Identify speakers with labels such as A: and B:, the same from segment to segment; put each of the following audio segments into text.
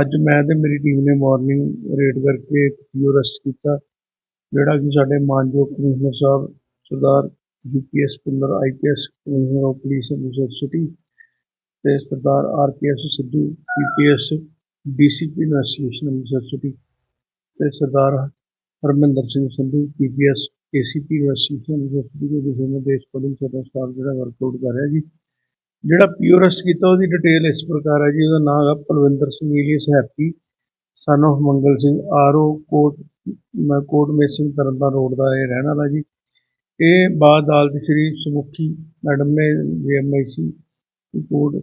A: ਅੱਜ ਮੈਂ ਤੇ ਮੇਰੀ ਟੀਮ ਨੇ ਮਾਰਨਿੰਗ ਰੇਡ ਕਰਕੇ ਇੱਕ ਪੀਓ ਅਰੈਸਟ ਕੀਤਾ, ਜਿਹੜਾ ਕਿ ਸਾਡੇ ਮਾਨਯੋਗ ਕਮਿਸ਼ਨਰ ਸਾਹਿਬ Sardar UPS ਪੁੰਨਰ IPS commissioner of police Amritsar city ਤੇ Sardar RPS Sidhu PPS DCP investigation Amritsar city ਤੇ Sardar Harminder Singh Sandhu PPS ACP investigation Amritsar city ਦੇ ਵਿਸ਼ੇ ਵਿੱਚ ਦੇਸ਼ ਪੁਲਿਸ ਸਾਡਾ ਜਿਹੜਾ ਵਰਕਆਊਟ ਕਰ ਰਿਹਾ ਜੀ। ਜਿਹੜਾ ਪੀਓ ਅਰੈਸਟ ਕੀਤਾ ਉਹਦੀ ਡਿਟੇਲ ਇਸ ਪ੍ਰਕਾਰ ਹੈ ਜੀ, ਉਹਦਾ ਨਾਮ ਹੈਗਾ Palwinder Singh alias happy son of Mangal Singh RO ਕੋਟ ਮੈਂ ਕੋਟ ਮੇਸਿੰਗ ਤਰਨਤਾਰਨ ਰੋਡ ਦਾ ਇਹ ਰਹਿਣ ਵਾਲਾ ਜੀ। ਇਹ ਬਾਅਦ ਅਦਾਲਤ ਸ਼੍ਰੀ ਸਮੁਖੀ ਮੈਡਮ ਨੇ ਜੀਐਮਆਈਸੀ ਕੋਰਟ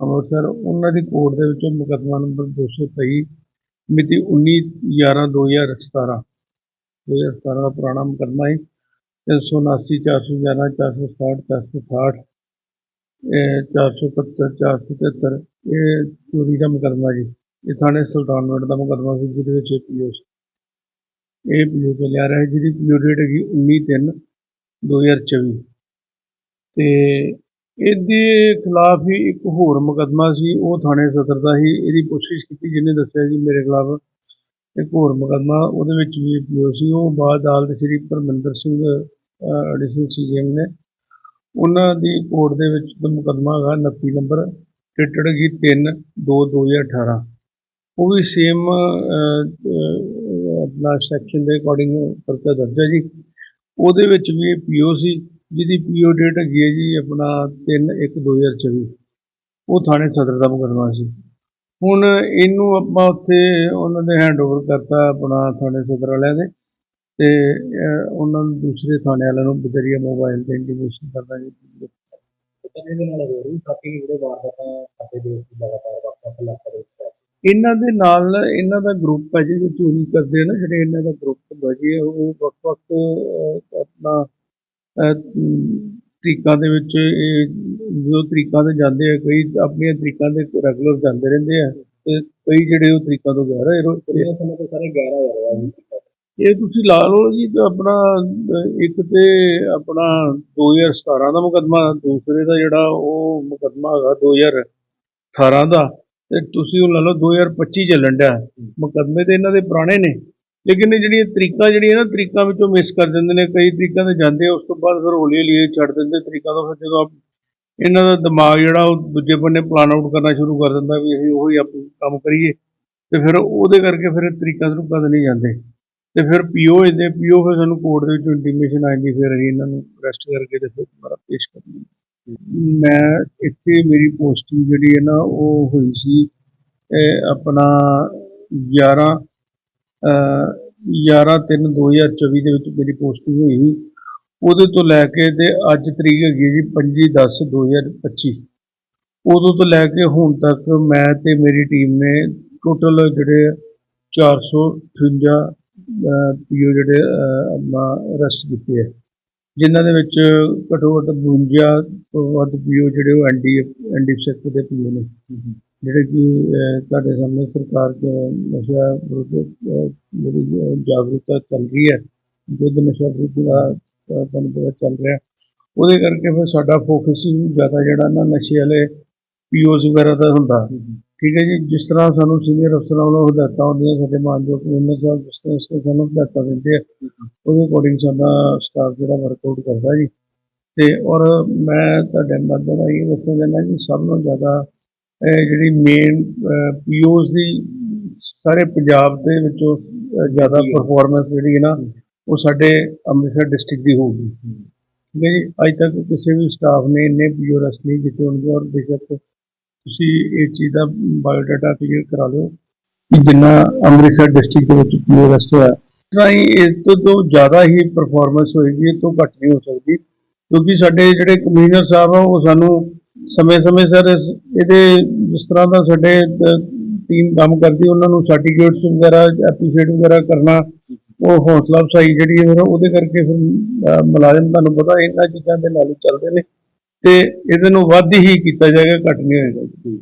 A: ਅੰਮ੍ਰਿਤਸਰ ਉਹਨਾਂ ਦੀ ਕੋਰਟ ਦੇ ਵਿੱਚੋਂ ਮੁਕੱਦਮਾ ਨੰਬਰ 223 ਮਿਤੀ 19 11 2017 2017 ਦਾ ਪੁਰਾਣਾ ਮੁਕੱਦਮਾ ਹੈ। 379 411 460 468 ਇਹ 471 473 ਇਹ ਚੋਰੀ ਦਾ ਮੁਕੱਦਮਾ ਜੀ। ਇਹ ਥਾਣੇ ਸੁਲਤਾਨਪੁਰ ਦਾ ਮੁਕੱਦਮਾ ਸੀ, ਜਿਹਦੇ ਵਿੱਚ ਇਹ ਪੀਓ ਸੀ। ਇਹ ਪੀਓ ਲਿਆ ਰਿਹਾ ਜਿਹਦੀ ਪੀਓ ਡੇਟ ਹੈਗੀ 19 3 2024 ਤੇ ਇਹਦੇ ਖਿਲਾਫ ਹੀ ਇੱਕ ਹੋਰ ਮੁਕੱਦਮਾ ਸੀ, ਉਹ ਥਾਣੇ ਸਦਰ ਦਾ ਹੀ ਇਹਦੀ ਪੁੱਛਗਿੱਛ ਕੀਤੀ, ਜਿਹਨੇ ਦੱਸਿਆ ਜੀ ਮੇਰੇ ਖਿਲਾਫ ਇੱਕ ਹੋਰ ਮੁਕੱਦਮਾ, ਉਹਦੇ ਵਿੱਚ ਵੀ ਪੀਓ ਸੀ। ਉਹ ਬਾਅਦ ਅਦਾਲਤ ਸ਼੍ਰੀ ਪਰਮਿੰਦਰ ਸਿੰਘ ਐਡੀਸ਼ਨਲ ਸੀਐਮ ਨੇ ਉਹਨਾਂ ਦੀ ਕੋਰਟ ਦੇ ਵਿੱਚ ਤਾਂ ਮੁਕੱਦਮਾ ਹੈਗਾ 29 ਨੰਬਰ ਡੇਟਡ ਹੈਗੀ 3 2 2018 ਉਹ ਵੀ ਸੇਮ ਆਪਣਾ ਸੈਕਸ਼ਨ ਦੇ ਅਕੋਰਡਿੰਗ ਪਰਚਾ ਦਰਜ ਹੈ ਜੀ। ਉਹਦੇ ਵਿੱਚ ਵੀ ਪੀਓ ਸੀ, ਜਿਹਦੀ ਪੀਓ ਡੇਟ ਹੈਗੀ ਹੈ ਜੀ ਆਪਣਾ 3 1 2024 ਉਹ ਥਾਣੇ ਸਦਰ ਦਾ ਮੁਕੱਦਮਾ ਸੀ। ਹੁਣ ਇਹਨੂੰ ਆਪਾਂ ਉੱਥੇ ਉਹਨਾਂ ਦੇ ਹੈਂਡਓਵਰ ਕਰਤਾ ਆਪਣਾ ਥਾਣੇ ਸਦਰ ਵਾਲਿਆਂ ਦੇ। ਤੇ ਉਹਨਾਂ ਨੂੰ ਦੂਸਰੇ ਥਾਣੇ ਵਾਲਿਆਂ ਨੂੰ ਬਦਰੀਆ ਮੋਬਾਈਲ ਤੇ ਇੰਟੀਮੇਸ਼ਨ ਕਰਦਾ ਜੀ।
B: ਕਦੇ ਦੇ ਨਾਲ ਹੋਰ ਵੀ ਸਾਥੀ ਜਿਹੜੇ ਵਾਰਦਾਤਾਂ ਸਾਡੇ ਦੇਸ਼ ਦੀ ਲਗਾਤਾਰ ਵੱਖ-ਵੱਖ ਇਲਾਕਿਆਂ ਦੇ ਵਿੱਚ
A: ਇਹਨਾਂ ਦੇ ਨਾਲ, ਇਹਨਾਂ ਦਾ ਗਰੁੱਪ ਹੈ ਜੀ ਚੋਰੀ ਕਰਦੇ ਆ ਜਿਹੜੇ ਇਹਨਾਂ ਦਾ ਗਰੁੱਪ ਹੁੰਦਾ ਜੀ, ਉਹ ਵੱਖ-ਵੱਖ ਆਪਣਾ ਤਰੀਕਾਂ ਦੇ ਵਿੱਚ ਜੋ ਤਰੀਕਾਂ ਤੇ ਜਾਂਦੇ ਆ, ਕਈ ਆਪਣੀਆਂ ਤਰੀਕਾਂ ਦੇ ਰੈਗੂਲਰ ਜਾਂਦੇ ਰਹਿੰਦੇ ਆ, ਤੇ ਕਈ ਜਿਹੜੇ ਉਹ ਤਰੀਕਾਂ ਤੋਂ ਗਹਿਰਾ ਹੈ
B: ਕਿੰਨੇ ਸਮੇਂ ਤੋਂ ਸਾਰੇ ਗਹਿਰਾ ਹੋ ਰਿਹਾ ਜੀ?
A: ਇਹ ਤੁਸੀਂ ਲਾ ਲਓ ਜੀ, ਤੇ ਆਪਣਾ ਇੱਕ ਤੇ ਆਪਣਾ 2017 ਦਾ ਮੁਕੱਦਮਾ, ਦੂਸਰੇ ਦਾ ਜਿਹੜਾ ਉਹ ਮੁਕੱਦਮਾ ਹੈਗਾ 2018 ਦਾ, ਤੇ ਤੁਸੀਂ ਉਹ ਲਾ ਲਓ 2025 ਚੱਲਣ ਡਿਆ। ਮੁਕੱਦਮੇ ਤੇ ਇਹਨਾਂ ਦੇ ਪੁਰਾਣੇ ਨੇ, ਲੇਕਿਨ ਇਹ ਜਿਹੜੀਆਂ ਤਰੀਕਾਂ ਜਿਹੜੀਆਂ ਨਾ, ਤਰੀਕਾਂ ਵਿੱਚੋਂ ਮਿਸ ਕਰ ਦਿੰਦੇ ਨੇ, ਕਈ ਤਰੀਕਾਂ ਤੇ ਜਾਂਦੇ ਆ, ਉਸ ਤੋਂ ਬਾਅਦ ਫਿਰ ਹੌਲੀ ਹੌਲੀ ਛੱਡ ਦਿੰਦੇ, ਤਰੀਕਾਂ ਤੋਂ ਫਿਰ ਜਦੋਂ ਆਪ- ਇਹਨਾਂ ਦਾ ਦਿਮਾਗ ਜਿਹੜਾ, ਉਹ ਦੂਜੇ ਬੰਨੇ ਪਲਾਨ ਆਊਟ ਕਰਨਾ ਸ਼ੁਰੂ ਕਰ ਦਿੰਦਾ ਵੀ ਅਸੀਂ ਉਹੀ ਆਪ ਕੰਮ ਕਰੀਏ, ਤੇ ਫਿਰ ਉਹਦੇ ਕਰਕੇ ਫਿਰ ਇਹ ਤਰੀਕਾਂ ਤਰੀਕਾਂ ਤੇ ਨਹੀਂ ਜਾਂਦੇ। ਤੇ ਫਿਰ ਪੀਓ ਇਹਦੇ, ਪੀਓ ਫਿਰ ਸਾਨੂੰ ਕੋਰਟ ਦੇ ਵਿੱਚੋਂ ਇੰਟੀਮੇਸ਼ਨ ਆ ਜਾਂਦੀ, ਫਿਰ ਅਸੀਂ ਇਹਨਾਂ ਨੂੰ ਅਰੈਸਟ ਕਰਕੇ ਤੇ ਫਿਰ ਦੁਬਾਰਾ ਪੇਸ਼ ਕਰਦੇ ਮੈਂ ਇੱਥੇ ਮੇਰੀ ਪੋਸਟਿੰਗ ਜਿਹੜੀ ਹੈ ਨਾ, ਉਹ ਹੋਈ ਸੀ, ਇਹ ਆਪਣਾ 11 ਅਹ 11 3 2024 ਦੇ ਵਿੱਚ ਮੇਰੀ ਪੋਸਟਿੰਗ ਹੋਈ ਸੀ। ਉਹਦੇ ਤੋਂ ਲੈ ਕੇ ਤੇ ਅੱਜ ਤਰੀਕ ਹੈਗੀ ਹੈ ਜੀ 25 10 2025 ਉਦੋਂ ਤੋਂ ਲੈ ਕੇ ਹੁਣ ਤੱਕ ਮੈਂ ਤੇ ਮੇਰੀ ਟੀਮ ਨੇ ਟੋਟਲ ਜਿਹੜੇ 458 ਪੀਓ ਜਿਹੜੇ ਆਪਣਾ ਅਰੈਸਟ ਕੀਤੇ ਹੈ ਜਿਨ੍ਹਾਂ ਦੇ ਵਿੱਚ ਘੱਟੋ ਘੱਟ 52 ਤੋਂ ਵੱਧ ਪੀਓ ਜਿਹੜੇ ਉਹ ਐਨਡੀ ਐਨਡੀ ਸੈਕਟਰ ਦੇ ਪੀਓ ਨੇ। ਜਿਹੜੇ ਕਿ ਤੁਹਾਡੇ ਸਾਹਮਣੇ ਸਰਕਾਰ ਦੇ ਨਸ਼ਾ ਵਿਰੁੱਧ ਜਿਹੜੀ ਜਾਗਰੂਕਤਾ ਚੱਲ ਰਹੀ ਹੈ ਯੁੱਧ ਨਸ਼ਾ ਵਿਰੁੱਧ ਦਾ ਤੁਹਾਨੂੰ ਪਤਾ ਚੱਲ ਰਿਹਾ। ਉਹਦੇ ਕਰਕੇ ਫਿਰ ਸਾਡਾ ਫੋਕਸ ਹੀ ਜ਼ਿਆਦਾ ਜਿਹੜਾ ਨਾ ਨਸ਼ੇ ਵਾਲੇ ਪੀਓਜ਼ ਵਗੈਰਾ ਦਾ ਹੁੰਦਾ। ਠੀਕ ਹੈ ਜੀ ਜਿਸ ਤਰ੍ਹਾਂ ਸਾਨੂੰ ਸੀਨੀਅਰ ਅਫਸਰਾਂ ਵੱਲੋਂ ਹਦਾਇਤਾਂ ਹੁੰਦੀਆਂ ਸਾਡੇ ਮਾਨਯੋਗ ਕਮਿਸ਼ਨਰ ਸਾਹਿਬ ਜਿਸ ਤਰ੍ਹਾਂ ਇਸ ਤਰ੍ਹਾਂ ਸਾਨੂੰ ਹਦਾਇਤਾਂ ਦਿੰਦੇ ਆ ਉਹਦੇ ਅਕੋਰਡਿੰਗ ਸਾਡਾ ਸਟਾਫ ਜਿਹੜਾ ਵਰਕਆਊਟ ਕਰਦਾ ਜੀ। ਤੇ ਔਰ ਮੈਂ ਤੁਹਾਡੇ ਮਾਧਿਅਮ ਰਾਹੀਂ ਇਹ ਦੱਸਣਾ ਚਾਹੁੰਦਾ ਜੀ ਸਭ ਤੋਂ ਜ਼ਿਆਦਾ ਜਿਹੜੀ ਮੇਨ ਪੀਓਜ਼ ਦੀ ਸਾਰੇ ਪੰਜਾਬ ਦੇ ਵਿੱਚੋਂ ਜ਼ਿਆਦਾ ਪਰਫਾਰਮੈਂਸ ਜਿਹੜੀ ਹੈ ਨਾ ਉਹ ਸਾਡੇ ਅੰਮ੍ਰਿਤਸਰ ਡਿਸਟ੍ਰਿਕਟ ਦੀ ਹੋਊਗੀ। ਠੀਕ ਹੈ ਜੀ ਅੱਜ ਤੱਕ ਕਿਸੇ ਵੀ ਸਟਾਫ ਨੇ ਇੰਨੇ ਪੀਓ ਰੈਸਟ ਨਹੀਂ ਕੀਤੇ ਹੋਣਗੇ ਔਰ ਬੇਸ਼ੱਕ ਤੁਸੀਂ ਇਹ ਚੀਜ਼ ਦਾ ਬਾਇਓਡਾਟਾ ਕਲੀਅਰ ਕਰਾ ਲਿਓ ਕਿ ਜਿੰਨਾ ਅੰਮ੍ਰਿਤਸਰ ਡਿਸਟ੍ਰਿਕਟ ਦੇ ਵਿੱਚ ਪੀਓ ਹੋਇਆ, ਇਸ ਇਸ ਤੋਂ ਤੋਂ ਜ਼ਿਆਦਾ ਹੀ ਪਰਫਾਰਮੈਂਸ ਹੋਏਗੀ, ਇਹ ਤੋਂ ਘੱਟ ਨਹੀਂ ਹੋ ਸਕਦੀ। ਕਿਉਂਕਿ ਸਾਡੇ ਜਿਹੜੇ ਕਮਿਸ਼ਨਰ ਸਾਹਿਬ ਆ, ਉਹ ਸਾਨੂੰ ਸਮੇਂ-ਸਮੇਂ ਸਿਰ ਇਹਦੇ ਜਿਸ ਤਰ੍ਹਾਂ ਦਾ ਸਾਡੇ ਟੀਮ ਕੰਮ ਕਰਦੀ, ਉਹਨਾਂ ਨੂੰ ਸਰਟੀਫਿਕੇਟਸ ਵਗੈਰਾ ਐਪਰੀਸ਼ੀਏਟ ਵਗੈਰਾ ਕਰਨਾ, ਉਹ ਹੌਸਲਾ ਅਫਸਾਈ ਜਿਹੜੀ ਹੈ ਉਹਦੇ ਕਰਕੇ ਫਿਰ ਮੁਲਾਜ਼ਮ ਤੁਹਾਨੂੰ ਪਤਾ ਇਹਨਾਂ ਚੀਜ਼ਾਂ ਦੇ ਨਾਲ ਹੀ ਚੱਲਦੇ ਨੇ। ਤੇ ਇਹਦੇ ਨੂੰ ਵੱਧ ਹੀ ਕੀਤਾ ਜਾਏਗਾ ਘੱਟ ਨਹੀਂ ਹੋਏਗਾ।